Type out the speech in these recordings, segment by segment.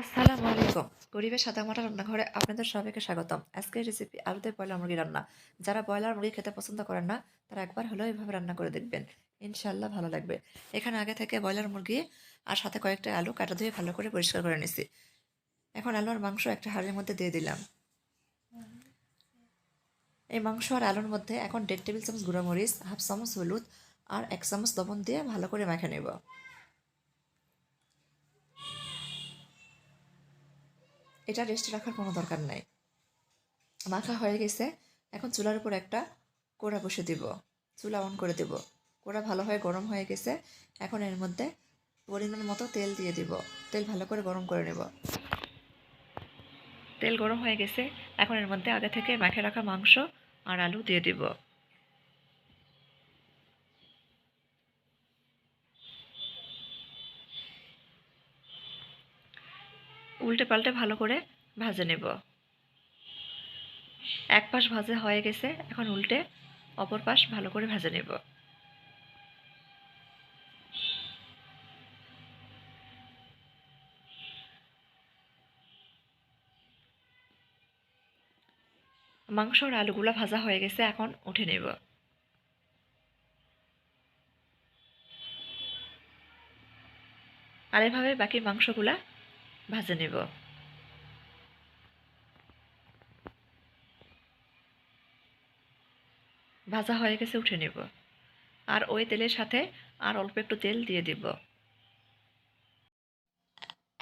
আসসালামু আলাইকুম। গরিবের সাদামাটা রান্নাঘরে আপনাদের সবাইকে স্বাগতম। আজকের রেসিপি আলুতে ব্রয়লার মুরগি রান্না। যারা ব্রয়লার মুরগি খেতে পছন্দ করেন না, তারা একবার হলেও এইভাবে রান্না করে দেখবেন। ইনশাল্লাহ ভালো লাগবে। এখানে আগে থেকে ব্রয়লার মুরগি আর সাথে কয়েকটা আলু কাটা ধুয়ে ভালো করে পরিষ্কার করে নিছি। এখন আলু আর মাংস একটা হাঁড়ির মধ্যে দিয়ে দিলাম। এই মাংস আর আলুর মধ্যে এখন দেড় টেবিল চামচ গুঁড়ো মরিচ, হাফ চামচ হলুদ আর এক চামচ লবণ দিয়ে ভালো করে মাখে নেব। এটা রেস্টে রাখার কোনো দরকার নাই। মাখা হয়ে গেছে, এখন চুলার উপর একটা কোড়া বসে দিব। চুলা অন করে দেব। কোড়া ভালোভাবে গরম হয়ে গেছে, এখন এর মধ্যে পরিমাণ মতো তেল দিয়ে দিব। তেল ভালো করে গরম করে নেব। তেল গরম হয়ে গেছে, এখন এর মধ্যে আগে থেকে মাখে রাখা মাংস আর আলু দিয়ে দিব। উল্টে পাল্টে ভালো করে ভাজে নেব। এক পাশ ভাজা হয়ে গেছে, এখন উল্টে অপর পাশ ভালো করে ভাজে নেব। মাংস আর আলুগুলো ভাজা হয়ে গেছে, এখন উঠে নেব। আর এভাবে বাকি মাংসগুলা ভাজে নেব। ভাজা হয়ে গেছে, উঠে নেব। আর ওই তেলের সাথে আর অল্প একটু তেল দিয়ে দিব।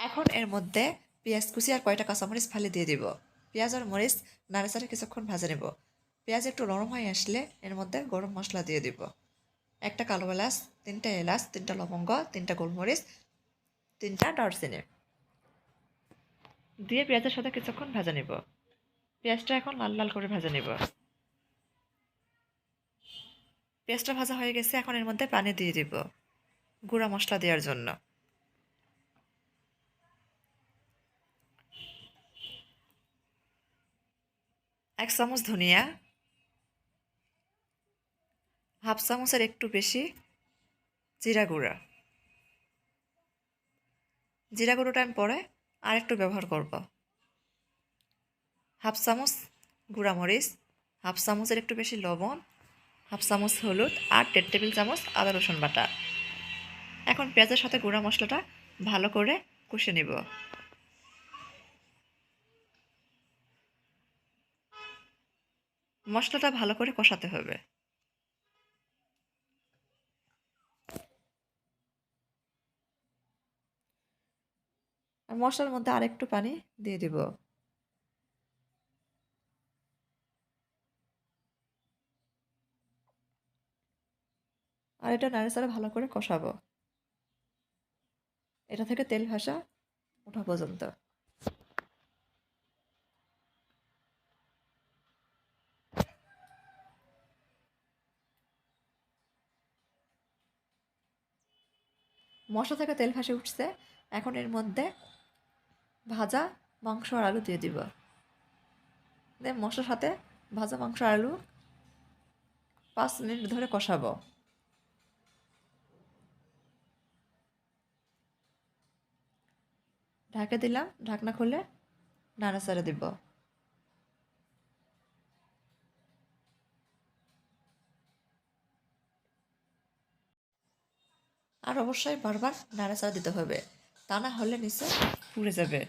এখন এর মধ্যে পেঁয়াজ কুচি আর কয়টা কাঁচামরিচ ফালি দিয়ে দিব। পেঁয়াজ আর মরিচ নাড়াচাড়ে কিছুক্ষণ ভাজে নেব। পেঁয়াজ একটু নরম হয়ে আসলে এর মধ্যে গরম মশলা দিয়ে দিব। একটা কালো এলাচ, তিনটা এলাচ, তিনটা লবঙ্গ, তিনটা গোলমরিচ, তিনটা দারচিনি। দিয়ে পেঁয়াজের সাথে কিছুক্ষণ ভেজে নেব। পেঁয়াজটা এখন লাল লাল করে ভেজে নেব। পেঁয়াজটা ভাজা হয়ে গেছে, এখন এর মধ্যে পানি দিয়ে দিব গুঁড়া মশলা দেওয়ার জন্য। এক চামচ ধনিয়া, হাফ চামচের একটু বেশি জিরা গুঁড়া। জিরা গুঁড়োটা আমি পরে আর একটু ব্যবহার করব। হাফ চামচ গুঁড়া মরিচ হাফ চামচের একটু বেশি লবণ, হাফ চামচ হলুদ আর দেড় টেবিল চামচ আদা রসুন বাটা। এখন পেঁয়াজের সাথে গুঁড়া মশলাটা ভালো করে কষে নিব। মশলাটা ভালো করে কষাতে হবে। আর মশলার মধ্যে আরেকটু পানি দিয়ে দিব। আর এটা নাড়াচাড়া ভালো করে কষাবো। এটা থেকে তেল ভাসা ওঠা পর্যন্ত। মশলা থেকে তেল ভাসে উঠছে। এখন এর মধ্যে ভাজা মাংস আর আলু দিয়ে দিব। দিয়ে মশলার সাথে ভাজা মাংস আর আলু পাঁচ মিনিট ধরে কষাবো। ঢাকে দিলাম, ঢাকনা খুলে নাড়াচাড়া দিব। আর অবশ্যই বারবার নাড়াচাড়া দিতে হবে, তা না হলে নিচে পুড়ে যাবে।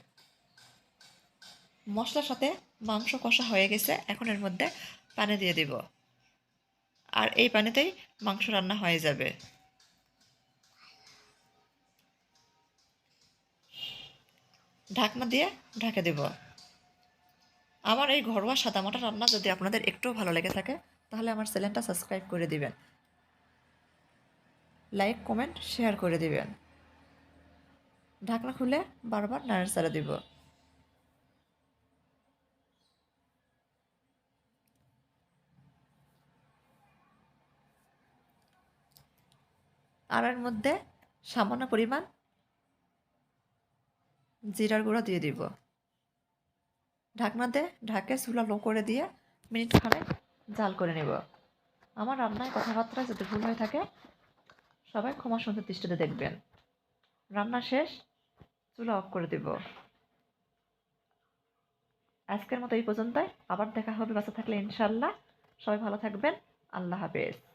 মশলার সাথে মাংস কষা হয়ে গেছে, এখন এর মধ্যে পানি দিয়ে দিব। আর এই পানিতেই মাংস রান্না হয়ে যাবে। ঢাকনা দিয়ে ঢাকে দেব। আমার এই ঘরোয়া সাদামাটা রান্না যদি আপনাদের একটুও ভালো লেগে থাকে, তাহলে আমার চ্যানেলটা সাবস্ক্রাইব করে দিবেন। লাইক, কমেন্ট, শেয়ার করে দিবেন। ঢাকনা খুলে বারবার নাড়াচাড়া দিব। আর মধ্যে সামান্য পরিমাণ জিরার গুঁড়া দিয়ে দিব। ঢাকনাতে ঢাকে চুলা লো করে দিয়ে মিনিট খানেক জাল করে নেব। আমার রান্নায় কথাবার্তা যদি ভুল হয়ে থাকে, সবাই ক্ষমা সুন্দর দৃষ্টিতে দেখবেন। রান্না শেষ চুলা অফ করে দেব। আজকের মতো এই পর্যন্তই। আবার দেখা হবে বাসা থাকলে ইনশাল্লাহ সবাই ভালো থাকবেন। আল্লাহ হাফেজ।